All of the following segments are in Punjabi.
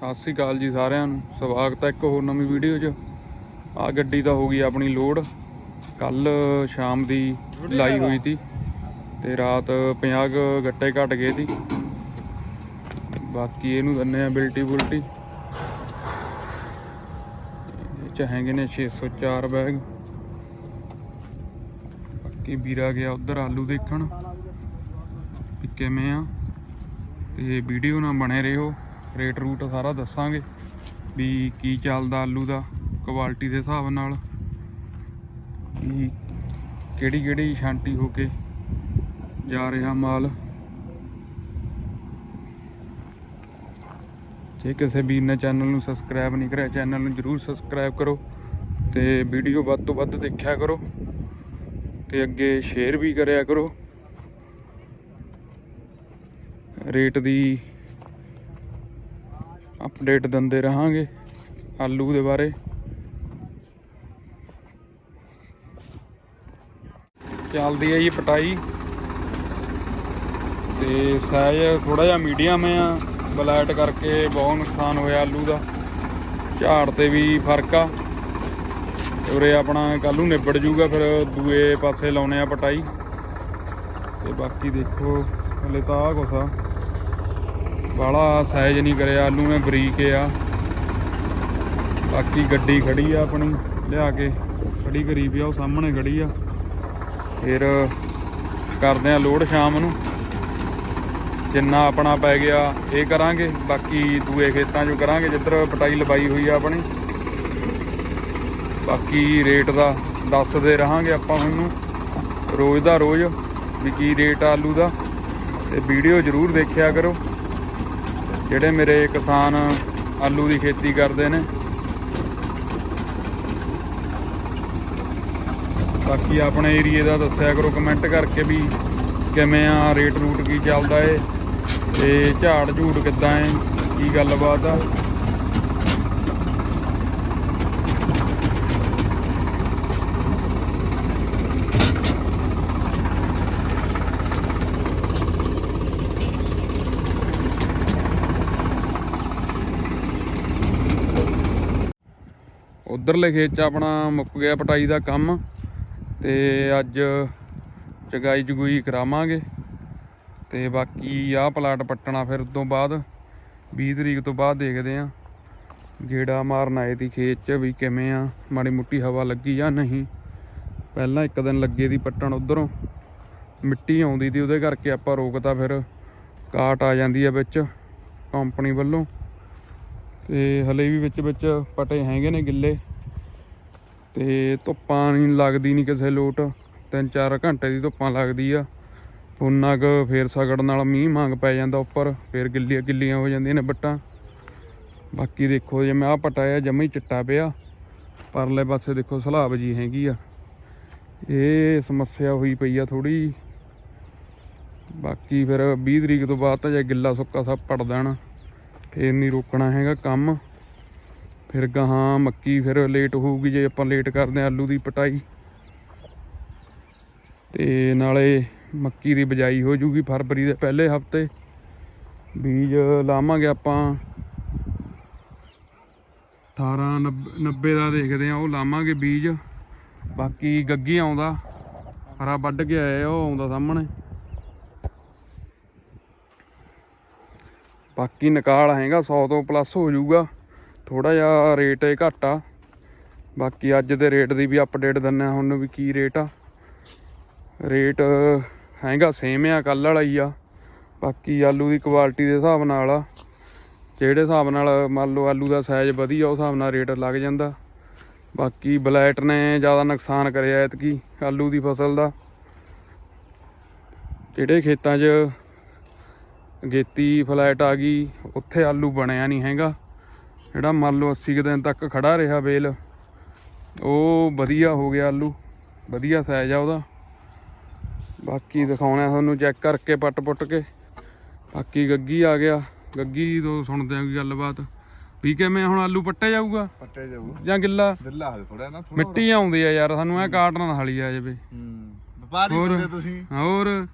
ਸਤਿ ਸ੍ਰੀ ਅਕਾਲ ਜੀ ਸਾਰਿਆਂ ਨੂੰ। ਸਵਾਗਤ ਹੈ ਇੱਕ ਹੋਰ ਨਵੀਂ ਵੀਡੀਓ 'ਚ। ਆ ਗੱਡੀ ਤਾਂ ਹੋ ਗਈ ਆਪਣੀ ਲੋਡ। ਕੱਲ ਸ਼ਾਮ ਦੀ ਲਾਈ ਹੋਈ ਸੀ ਤੇ ਰਾਤ 50 ਗੱਟੇ ਘਟ ਗਏ ਸੀ। ਬਾਕੀ ਇਹਨੂੰ ਦੰਨੇ ਆ ਬਿਲਟੀ ਬੁਲਟੀ। ਇਹ ਚ ਹੈਗੇ ਨੇ 604 ਬੈਗ। ਬਾਕੀ ਵੀਰਾ ਗਿਆ ਉਧਰ ਆਲੂ ਦੇਖਣ। ਵੀ ਕਿਵੇਂ ਆ। ਤੇ ਵੀਡੀਓ ਨਾਲ ਬਣੇ ਰਹੋ। ਰੇਟ ਰੂਟ ਸਾਰਾ ਦੱਸਾਂਗੇ ਵੀ ਕੀ ਚੱਲਦਾ ਆਲੂ ਦਾ, ਕੁਆਲਿਟੀ ਦੇ ਹਿਸਾਬ ਨਾਲ, ਵੀ ਕਿਹੜੀ ਕਿਹੜੀ ਸ਼ਾਂਤੀ ਹੋ ਕੇ ਜਾ ਰਿਹਾ ਮਾਲ। ਜੇ ਕਿਸੇ ਵੀਰ ਨੇ ਚੈਨਲ ਨੂੰ ਸਬਸਕ੍ਰਾਈਬ ਨਹੀਂ ਕਰਿਆ ਚੈਨਲ ਨੂੰ ਜਰੂਰ ਸਬਸਕ੍ਰਾਈਬ ਕਰੋ ਤੇ ਵੀਡੀਓ ਵੱਧ ਤੋਂ ਵੱਧ ਦੇਖਿਆ ਕਰੋ ਤੇ ਅੱਗੇ ਸ਼ੇਅਰ ਵੀ ਕਰਿਆ ਕਰੋ। ਰੇਟ ਦੀ ਅਪਡੇਟ ਦਿੰਦੇ ਰਹਾਂਗੇ ਆਲੂ ਦੇ ਬਾਰੇ। ਚੱਲਦੀ ਹੈ ਜੀ ਪਟਾਈ। ਤੇ ਸਾਈਜ਼ ਥੋੜਾ ਜਿਹਾ ਮੀਡੀਅਮ ਆ। ਬਲੈਟ ਕਰਕੇ ਬਹੁਤ ਨੁਕਸਾਨ ਹੋਇਆ ਆਲੂ ਦਾ। ਝਾੜ ਤੇ ਵੀ ਫ਼ਰਕ ਆ। ਉਰੇ ਆਪਣਾ ਕੱਲ ਨੂੰ ਨਿਬੜ ਜੂਗਾ, ਫਿਰ ਦੂਏ ਪਾਸੇ ਲਾਉਣੇ ਆ ਪਟਾਈ। ਤੇ ਬਾਕੀ ਦੇਖੋ, ਹਲੇ ਤਾਂ ਆ ਕੁਛ ਆ। ਬਾਲਾ ਸਾਈਜ਼ ਨਹੀਂ ਕਰਿਆ, ਆਲੂ ਨੇ ਬਰੀਕ ਆ। ਬਾਕੀ ਗੱਡੀ ਖੜੀ ਆ ਆਪਣੀ, ਲਿਆ ਕੇ ਖੜੀ ਕਰੀ ਪਿਆ ਉਹ ਸਾਹਮਣੇ ਖੜੀ ਆ। ਫਿਰ ਕਰਦੇ ਆ ਲੋਡ ਸ਼ਾਮ ਨੂੰ। ਜਿੰਨਾ ਆਪਣਾ ਪੈ ਗਿਆ, ਇਹ ਕਰਾਂਗੇ, ਬਾਕੀ ਦੂਏ ਖੇਤਾਂ 'ਚੋਂ ਕਰਾਂਗੇ, ਜਿੱਧਰ ਪਟਾਈ ਲਵਾਈ ਹੋਈ ਆ ਆਪਣੀ। ਬਾਕੀ ਰੇਟ ਦਾ ਦੱਸਦੇ ਰਹਾਂਗੇ ਆਪਾਂ ਤੁਹਾਨੂੰ ਰੋਜ਼ ਦਾ ਰੋਜ਼, ਵੀ ਕੀ ਰੇਟ ਆਲੂ ਦਾ। ਤੇ ਵੀਡੀਓ ਜ਼ਰੂਰ ਦੇਖਿਆ ਕਰੋ। ਜਿਹੜੇ ਮੇਰੇ ਕਿਸਾਨ ਆਲੂ ਦੀ ਖੇਤੀ ਕਰਦੇ ਨੇ। ਬਾਕੀ ਆਪਣੇ ਏਰੀਏ ਦਾ ਦੱਸਿਆ ਕਰੋ ਕਮੈਂਟ ਕਰਕੇ ਵੀ ਕਿਵੇਂ ਆ, ਰੇਟ ਰੂਟ ਕੀ ਚੱਲਦਾ ਏ ਤੇ ਝਾੜ ਝੂੜ ਕਿੱਦਾਂ ਏ, ਕੀ ਗੱਲਬਾਤ ਆ। ਉਧਰਲੇ ਖੇਤ 'ਚ ਆਪਣਾ ਮੁੱਕ ਗਿਆ ਪਟਾਈ ਦਾ ਕੰਮ ਤੇ ਅੱਜ ਚਗਾਈ ਜਗੂਈ ਕਰਾਵਾਂਗੇ। ਤੇ ਬਾਕੀ ਆਹ ਪਲਾਟ ਪੱਟਣਾ ਫਿਰ ਉਸ ਤੋਂ ਬਾਅਦ 20 ਤਰੀਕ ਤੋਂ ਬਾਅਦ ਦੇਖਦੇ ਆਂ ਗੇੜਾ ਮਾਰਨ ਆਏ ਦੀ ਖੇਤ 'ਚ ਵੀ ਕਿਵੇਂ ਆ, ਮਾੜੀ ਮੁੱਟੀ ਹਵਾ ਲੱਗੀ ਜਾਂ ਨਹੀਂ। ਪਹਿਲਾਂ ਇੱਕ ਦਿਨ ਲੱਗੇ ਦੀ ਪੱਟਣ ਉਧਰੋਂ, ਮਿੱਟੀ ਆਉਂਦੀ ਦੀ ਉਹਦੇ ਕਰਕੇ ਆਪਾਂ ਰੋਕਤਾ ਫਿਰ, ਕਾਟ ਆ ਜਾਂਦੀ ਆ ਵਿੱਚ ਕੰਪਨੀ ਵੱਲੋਂ। ਤੇ ਹਲੇ ਵੀ ਵਿੱਚ ਵਿੱਚ ਪਟੇ ਹੈਗੇ ਨੇ ਗਿੱਲੇ। ਤੇ ਧੁੱਪਾਂ ਨਹੀਂ ਲੱਗਦੀ ਨਹੀਂ ਕਿਸੇ ਲੋਟ। ਤਿੰਨ ਚਾਰ ਘੰਟੇ ਦੀ ਧੁੱਪਾਂ ਲੱਗਦੀ ਆ। ਉਨਾ ਕੁ ਫੇਰ ਸਗੜ ਨਾਲ ਮੀਂਹ ਮੰਗ ਪੈ ਜਾਂਦਾ ਉੱਪਰ, ਫੇਰ ਗਿੱਲੀਆਂ ਗਿੱਲੀਆਂ ਹੋ ਜਾਂਦੀਆਂ ਨੇ ਬੱਟਾਂ। ਬਾਕੀ ਦੇਖੋ ਜਿਵੇਂ ਆਹ ਪਟਾ ਆ, ਜਮਾ ਹੀ ਚਿੱਟਾ ਪਿਆ। ਪਰਲੇ ਪਾਸੇ ਦੇਖੋ ਸਲਾਬ ਜੀ ਹੈਗੀ ਆ। ਇਹ ਸਮੱਸਿਆ ਹੋਈ ਪਈ ਆ ਥੋੜੀ ਬਾਕੀ ਫਿਰ 20 ਤਰੀਕ ਤੋਂ ਬਾਅਦ ਤਾਂ ਜੇ ਗਿੱਲਾ ਸੁੱਕਾ ਸਭ ਪੜ ਦੇਣਾ ਫੇਰ ਨਹੀਂ ਰੋਕਣਾ ਹੈਗਾ ਕੰਮ। ਫਿਰ ਗਾਹਾਂ ਮੱਕੀ ਫਿਰ ਲੇਟ ਹੋਊਗੀ ਜੇ ਆਪਾਂ ਲੇਟ ਕਰਦੇ ਹਾਂ ਆਲੂ ਦੀ ਪਟਾਈ। ਤੇ ਨਾਲੇ ਮੱਕੀ ਦੀ ਬਜਾਈ ਹੋ ਜੂਗੀ ਫਰਵਰੀ ਦੇ ਪਹਿਲੇ ਹਫ਼ਤੇ। ਬੀਜ ਲਾਵਾਂਗੇ ਆਪਾਂ। 18 90 ਦਾ ਦੇਖਦੇ ਆ ਉਹ ਲਾਵਾਂਗੇ ਬੀਜ। ਬਾਕੀ ਗੱਗੀ ਆਉਂਦਾ। ਹਰਾ ਵੱਢ ਕੇ ਆਇਆ, ਉਹ ਆਉਂਦਾ ਸਾਹਮਣੇ। ਬਾਕੀ ਨਿਕਾਲ ਹੈਗਾ 100 ਤੋਂ ਪਲੱਸ ਹੋ ਜਾਊਗਾ। ਥੋੜਾ ਜਿਹਾ ਰੇਟ ਇਹ ਘੱਟ ਆ। ਬਾਕੀ ਅੱਜ ਦੇ ਰੇਟ ਦੀ ਵੀ ਅਪਡੇਟ ਦਿੰਨੇ ਆ ਹੁਣ ਵੀ ਕੀ ਰੇਟ ਆ। ਰੇਟ ਹੈਗਾ ਸੇਮ ਆ ਕੱਲ ਵਾਲਾ ਹੀ ਆ। ਬਾਕੀ ਆਲੂ ਦੀ ਕੁਆਲਿਟੀ ਦੇ ਹਿਸਾਬ ਨਾਲ ਆ। ਜਿਹੜੇ ਹਿਸਾਬ ਨਾਲ ਮੰਨ ਲਓ ਆਲੂ ਦਾ ਸਾਈਜ਼ ਵਧੀਆ ਉਸ ਹਿਸਾਬ ਨਾਲ ਰੇਟ ਲੱਗ ਜਾਂਦਾ। ਬਾਕੀ ਬਲੈਟ ਨੇ ਜ਼ਿਆਦਾ ਨੁਕਸਾਨ ਕਰਿਆ ਇਤਕੀ ਆਲੂ ਦੀ ਫਸਲ ਦਾ। ਜਿਹੜੇ ਖੇਤਾਂ 'ਚ ਗੇਤੀ ਫਲੈਟ ਆ ਗਈ, ਉੱਥੇ ਆਲੂ ਬਣਿਆ ਨਹੀਂ ਹੈਗਾ। ਜਿਹੜਾ ਮੰਨ ਲਓ 80 ਕੁ ਦਿਨ ਤੱਕ ਖੜਾ ਰਿਹਾ ਬੇਲ ਉਹ ਵਧੀਆ ਹੋ ਗਿਆ ਆਲੂ ਵਧੀਆ ਸਾਈਜ਼ ਆ ਉਹਦਾ। ਬਾਕੀ ਦਿਖਾਉਣਾ ਤੁਹਾਨੂੰ ਚੈੱਕ ਕਰਕੇ ਪੱਟ ਪੁੱਟ ਕੇ। ਬਾਕੀ ਗੱਗੀ ਆ ਗਿਆ। ਗੱਗੀ ਤੋਂ ਸੁਣਦੇ ਆਂ ਗੱਲਬਾਤ। ਵੀ ਕਿਵੇਂ ਹੁਣ ਆਲੂ ਪੱਟਿਆ ਜਾਊਗਾ? ਪੱਟੇ ਜਾਊ ਜਾਂ ਗਿੱਲਾ? ਦਿੱਲਾ ਹਾਲ ਥੋੜਾ ਨਾ ਥੋੜਾ ਮਿੱਟੀ ਆਉਂਦੀ ਆ ਯਾਰ ਸਾਨੂੰ ਐ ਕਾਟ ਨਾ ਹਾਲੀ ਆ ਜਾਵੇ। ਹੂੰ। ਵਪਾਰੀ? ਬੰਦੇ ਤੁਸੀਂ? ਹੋਰ?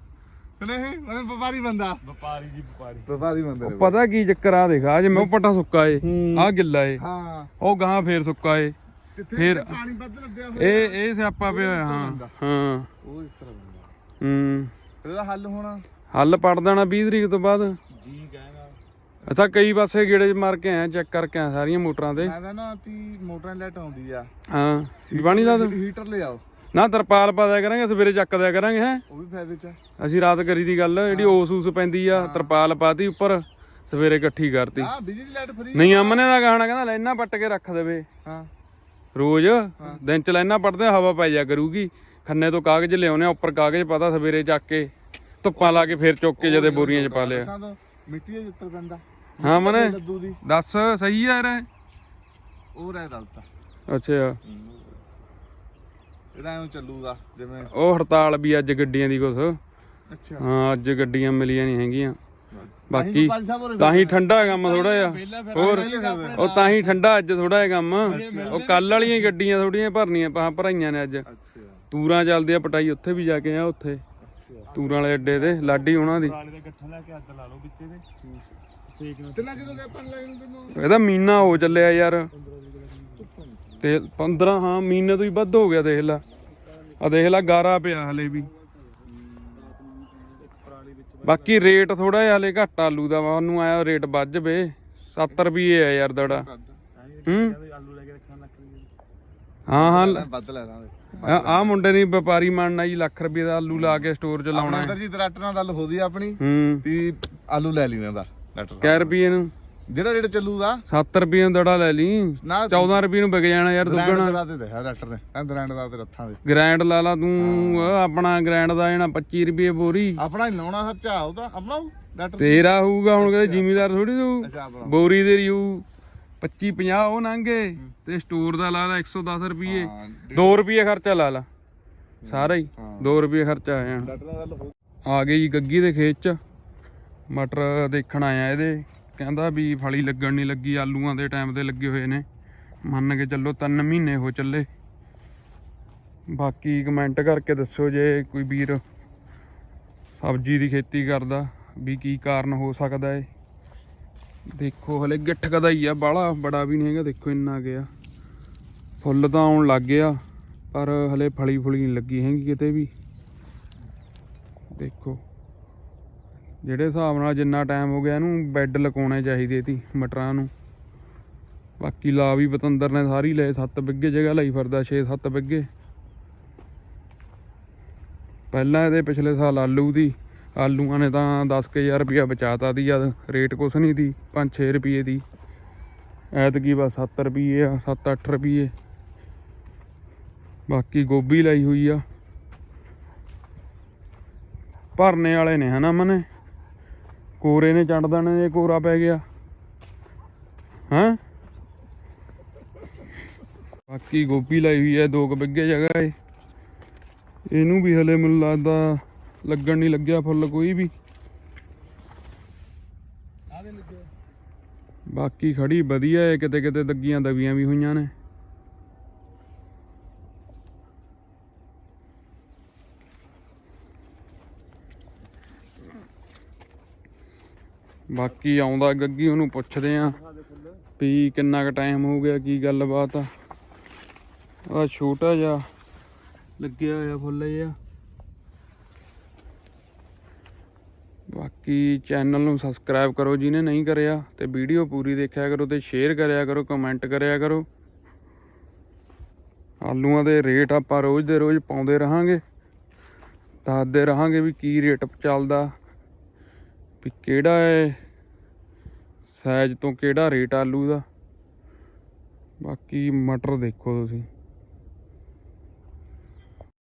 ਨਹੀਂ ਮੈਂ ਵਪਾਰੀ ਬੰਦਾ। ਵਪਾਰੀ ਜੀ ਵਪਾਰੀ। ਵਪਾਰੀ ਬੰਦੇ ਨੇ ਪਤਾ ਕੀ ਚੱਕਰ ਆ ਦੇਖ ਆ ਜਿਵੇਂ ਉਹ ਪੱਟਾ ਸੁੱਕਾ ਏ ਹੂੰ। ਆ ਗਿੱਲਾ ਏ। ਹਾਂ। ਉਹ ਗਾਂ ਫੇਰ ਸੁੱਕਾ ਏ। ਕਿੱਥੇ ਫਿਰ- ਕਿੱਥੇ ਪਾਣੀ ਵੱਧ ਲੱਗਿਆ ਹੋਇਆ। ਇਹ ਇਹ ਸਿਆਪਾ ਪਿਆ ਹੋਇਆ, ਹਾਂ ਹਾਂ। ਉਹ ਇਸ ਤਰ੍ਹਾਂ ਬੰਦਾ। ਹੂੰ। ਫਿਰ ਇਹਦਾ ਹੱਲ ਹੋਣਾ। ਹੱਲ ਪੜ ਦੇਣਾ 20 ਤਰੀਕ ਤੋਂ ਬਾਅਦ। ਜੀ ਕਹਾਂਗਾ। ਅਥਾ ਕਈ ਪਾਸੇ ਗੇੜੇ ਮਾਰ ਕੇ ਆਇਆ ਚੈੱਕ ਕਰਕੇ ਆਇਆ ਸਾਰੀਆਂ ਮੋਟਰਾਂ ਤੇ। ਮੈਂ ਨਾ ਤੀ ਮੋਟਰਾਂ ਲੈਟ ਆਉਂਦੀ ਆ। ਹਾਂ ਪਾਣੀ ਲਾ ਦੇ। ਹੀਟਰ ਲੈ ਆਓ ਨਾ ਤਰਪਾਲ ਪਾ ਦਿਆ ਕਰਾਂਗੇ ਸਵੇਰੇ ਚੱਕ ਦਿਆ ਕਰਾਂਗੇ ਹੈ। ਉਹ ਵੀ ਫਾਇਦੇ ਚ ਆ। ਅਸੀਂ ਰਾਤ ਕਰੀ ਦੀ ਗੱਲ ਜਿਹੜੀ ਓਸ ਊਸ ਪੈਂਦੀ ਆ ਤਰਪਾਲ ਪਾਤੀ ਉੱਪਰ ਸਵੇਰੇ ਇਕੱਠੀ ਕਰਤੀ। ਆ ਬਿਜਲੀ ਲਾਈਟ ਫਰੀ ਨਹੀਂ ਅਮਨੇ ਦਾ ਗਾਣਾ ਕਹਿੰਦਾ ਲੈਣਾ ਪੱਟ ਕੇ ਰੱਖ ਦੇਵੇ। ਹਾਂ। ਰੋਜ਼ ਦਿਨ ਚ ਲੈਣਾ ਪੜਦੇ ਹਵਾ ਪੈ ਜਾ ਕਰੂਗੀ। ਖੰਨੇ ਤੋਂ ਕਾਗਜ਼ ਲਿਆਉਨੇ ਆ ਉੱਪਰ ਕਾਗਜ਼ ਪਤਾ ਸਵੇਰੇ ਚੱਕ ਕੇ ਧੁੱਪਾਂ ਲਾ ਕੇ ਫੇਰ ਚੁੱਕ ਕੇ ਜਦੇ ਬੋਰੀਆਂ ਚ ਪਾ ਲਿਆ। ਤਾਂ ਮਿੱਟੀ ਦੇ ਉੱਤਰ ਪੈਂਦਾ। ਹਾਂ ਮਨੇ। ਲੱਦੂ ਦੀ। ਦੱਸ ਸਹੀ ਆ ਯਾਰ ਉਹ ਰਹਿ ਦਲਤਾ ਅੱਛਾ। ਇਹਦਾ ਐਵੇਂ ਚੱਲੂਗਾ ਜਿਵੇਂ ਉਹ ਹੜਤਾਲ ਵੀ ਅੱਜ ਗੱਡੀਆਂ ਦੀ ਕੁਛ। ਅੱਛਾ। ਹਾਂ ਅੱਜ ਗੱਡੀਆਂ ਮਿਲੀਆਂ ਨਹੀਂ ਹੈਗੀਆਂ। ਬਾਕੀ ਤਾਂ ਹੀ ਠੰਡਾ ਕੰਮ ਥੋੜਾ ਜਿਹਾ। ਹੋਰ ਉਹ ਤਾਂ ਹੀ ਠੰਡਾ ਅੱਜ ਥੋੜਾ ਜਿਹਾ ਕੰਮ। ਉਹ ਕੱਲ ਵਾਲੀਆਂ ਹੀ ਗੱਡੀਆਂ ਥੋੜੀਆਂ ਭਰਨੀਆਂ ਪਾ ਭਰਾਈਆਂ ਨੇ ਅੱਜ। ਅੱਛਾ। ਤੂਰਾਂ ਚੱਲਦੀਆਂ ਪਟਾਈ ਉੱਥੇ ਵੀ ਜਾ ਕੇ ਆ ਉੱਥੇ। ਅੱਛਾ। ਤੂਰਾਂ ਵਾਲੇ ਅੱਡੇ ਤੇ ਲਾਡੀ ਉਹਨਾਂ ਦੀ। ਇਹਦਾ ਮਹੀਨਾ ਹੋ ਚੱਲਿਆ ਯਾਰ। ਤੇ 15 ਹਾਂ ਮਹੀਨੇ ਤੋਂ ਹੀ ਵੱਧ ਹੋ ਗਿਆ ਦੇਖ ਲੈ। ਆ ਦੇਖ ਲੈ ਗਾਰਾ ਪਿਆ ਹਲੇ ਵੀ। ਬਾਕੀ ਰੇਟ ਥੋੜਾ ਜਿਹਾ ਹਲੇ ਘੱਟ ਆਲੂ ਦਾ ਵਾ ਉਹਨੂੰ ਆਇਆ ਰੇਟ ਵੱਧ ਜਵੇ 7 ਰੁਪਏ ਆ ਯਾਰ ਦੜਾ। ਹੂੰ? ਹਾਂ ਹਾਂ। ਵੱਧ ਲੈ ਲਾਂਗੇ। ਆ ਮੁੰਡੇ ਨੇ ਵਪਾਰੀ ਮੰਨਣਾ ਜੀ ਲੱਖ ਰੁਪਏ ਦਾ ਆਲੂ ਲਾ ਕੇ ਸਟੋਰ ਚ ਲਾਉਣਾ ਹੈ। ਅੰਦਰ ਜੀ ਦਰਟ ਨਾਲ ਗੱਲ ਹੋਦੀ ਆਪਣੀ ਹੂੰ। ਵੀ ਆਲੂ ਲੈ ਲਈ ਦਾ ਲੈਟਰ ਕੈ ਰੁਪਏ ਨੂੰ। ਜਿਹੜਾ ਰੇਟ ਚੱਲੂਗਾ? 7 ਰੁਪਏ ਨੂੰ ਦੜਾ ਲੈ ਲਈ। ਨਾ 14 ਰੁਪਏ ਨੂੰ ਵਿਕ ਜਾਣਾ ਯਾਰ ਦੁੱਗਣਾ ਤੇ ਨੇ ਬ੍ਰਾਂਡ ਦਾ ਤੇ ਰੱਥਾਂ ਦੇ ਗ੍ਰੈਂਡ ਲਾ ਲਾ ਤੂੰ ਆਪਣਾ ਗ੍ਰੈਂਡ ਦਾ ਜਣਾ 25 ਰੁਪਏ ਬੋਰੀ। ਆਪਣਾ ਹੀ ਲਾਉਣਾ ਸੱਚਾ ਉਹਦਾ ਆਪਣਾ ਲੈਟਰ ਤੇਰਾ ਹੋਊਗਾ ਹੁਣ ਕਦੇ ਜ਼ਿਮੀਦਾਰ ਥੋੜੀ ਤੂੰ ਬੋਰੀ ਦੇ ਰਿਊ 25 50 ਉਹ ਲੰਘੇ ਤੇ ਸਟੋਰ ਦਾ ਲਾ ਲਾ 110 ਰੁਪਏ ਹਾਂ 2 ਰੁਪਏ ਖਰਚਾ ਲਾ ਲਾ ਸਾਰਾ ਹੀ। ਹਾਂ। 2 ਰੁਪਏ ਖਰਚਾ ਆ ਗਏ ਜੀ ਗੱਗੀ ਦੇ ਖੇਤ ਚ ਮਟਰ ਦੇਖਣ ਆਇਆ ਇਹਦੇ। ਕਹਿੰਦਾ ਵੀ ਫਲੀ ਲੱਗਣ ਨਹੀਂ ਲੱਗੀ, ਆਲੂਆਂ ਦੇ ਟਾਈਮ ਤੇ ਲੱਗੇ ਹੋਏ ਨੇ। ਮੰਨ ਕੇ ਚੱਲੋ 3 ਮਹੀਨੇ ਹੋ ਚੱਲੇ। ਬਾਕੀ ਕਮੈਂਟ ਕਰਕੇ ਦੱਸੋ ਜੇ ਕੋਈ ਵੀਰ ਸਬਜ਼ੀ ਦੀ ਖੇਤੀ ਕਰਦਾ, ਵੀ ਕੀ ਕਾਰਨ ਹੋ ਸਕਦਾ ਏ? ਦੇਖੋ, ਹਲੇ ਗਿੱਠ ਕਦਾ ਹੀ ਆ, ਬਾਹਲਾ ਬੜਾ ਵੀ ਨਹੀਂ ਹੈਗਾ, ਦੇਖੋ ਇੰਨਾ ਗਿਆ ਫੁੱਲ ਤਾਂ ਆਉਣ ਲੱਗ ਗਿਆ, ਪਰ ਹਲੇ ਫਲੀ ਫੁਲੀ ਨਹੀਂ ਲੱਗੀ ਹੈਗੀ ਕਿਤੇ ਵੀ। ਦੇਖੋ। ਜਿਹੜੇ ਹਿਸਾਬ ਨਾਲ ਜਿੰਨਾ ਟਾਈਮ ਹੋ ਗਿਆ ਇਹਨੂੰ ਬੈੱਡ ਲਗਾਉਣੇ ਚਾਹੀਦੇ ਸੀ ਮਟਰਾਂ ਨੂੰ। ਬਾਕੀ ਲਾ ਵੀ ਪਤੰਦਰ ਨੇ ਸਾਰੀ ਲਏ 7 ਬਿੱਗੇ ਜਗ੍ਹਾ ਲਈ ਫਿਰਦਾ 6-7 ਬਿੱਗੇ ਪਹਿਲਾਂ ਇਹਦੇ ਪਿਛਲੇ ਸਾਲ ਆਲੂ ਦੀ, ਆਲੂਆਂ ਨੇ ਤਾਂ 10000 ਰੁਪਇਆ ਬਚਾਤਾ ਦੀ, ਜਦ ਰੇਟ ਕੁਛ ਨਹੀਂ ਦੀ 5-6 ਰੁਪਏ ਦੀ। ਐਤਕੀ ਬਸ 7 ਰੁਪਏ ਆ 7-8 ਰੁਪਏ। ਬਾਕੀ ਗੋਭੀ ਲਈ ਹੋਈ ਆ। ਭਰਨੇ ਵਾਲੇ ਨੇ ਹਨਾ ਮਨੇ? ਕੋਰੇ ਨੇ ਚੰਡ ਦੇਣੇ ਜੇ ਕੋਰਾ ਪੈ ਗਿਆ। ਹਾਂ? ਬਾਕੀ ਗੋਭੀ ਲਾਈ ਹੋਈ ਹੈ, ਦੋ ਕੁ ਬਿੱਗੇ ਜਗ੍ਹਾ ਏ ਇਹਨੂੰ ਵੀ ਹਲੇ ਮੈਨੂੰ ਲੱਗਦਾ ਲੱਗਣ ਨਹੀਂ ਲੱਗਿਆ ਫੁੱਲ ਕੋਈ ਵੀ। ਬਾਕੀ ਖੜੀ ਵਧੀਆ ਏ ਕਿਤੇ ਕਿਤੇ ਦੱਗੀਆਂ ਦਵੀਆਂ ਵੀ ਹੋਈਆਂ ਨੇ। ਬਾਕੀ ਆਉਂਦਾ ਗੱਗੀ, ਉਹਨੂੰ ਪੁੱਛਦੇ ਆ ਵੀ ਕਿੰਨਾ ਕੁ ਟਾਈਮ ਹੋ ਗਿਆ, ਕੀ ਗੱਲਬਾਤ ਆ। ਆ ਛੋਟਾ ਜਿਹਾ ਲੱਗਿਆ ਹੋਇਆ ਫੁੱਲ ਜਿਹਾ। ਬਾਕੀ ਚੈਨਲ ਨੂੰ ਸਬਸਕ੍ਰਾਈਬ ਕਰੋ ਜਿਹਨੇ ਨਹੀਂ ਕਰਿਆ ਤੇ ਵੀਡੀਓ ਪੂਰੀ ਦੇਖਿਆ ਕਰੋ ਤੇ ਸ਼ੇਅਰ ਕਰਿਆ ਕਰੋ ਕਮੈਂਟ ਕਰਿਆ ਕਰੋ। ਆਲੂਆਂ ਦੇ ਰੇਟ ਆਪਾਂ ਰੋਜ਼ ਦੇ ਰੋਜ਼ ਪਾਉਂਦੇ ਰਹਾਂਗੇ। ਦੱਸਦੇ ਰਹਾਂਗੇ ਵੀ ਕੀ ਰੇਟ ਚੱਲਦਾ। ਵੀ ਕਿਹੜਾ ਹੈ ਸਾਈਜ਼ ਤੋਂ ਕਿਹੜਾ ਰੇਟ ਆਲੂ ਦਾ? ਬਾਕੀ ਮਟਰ ਦੇਖੋ ਤੁਸੀਂ।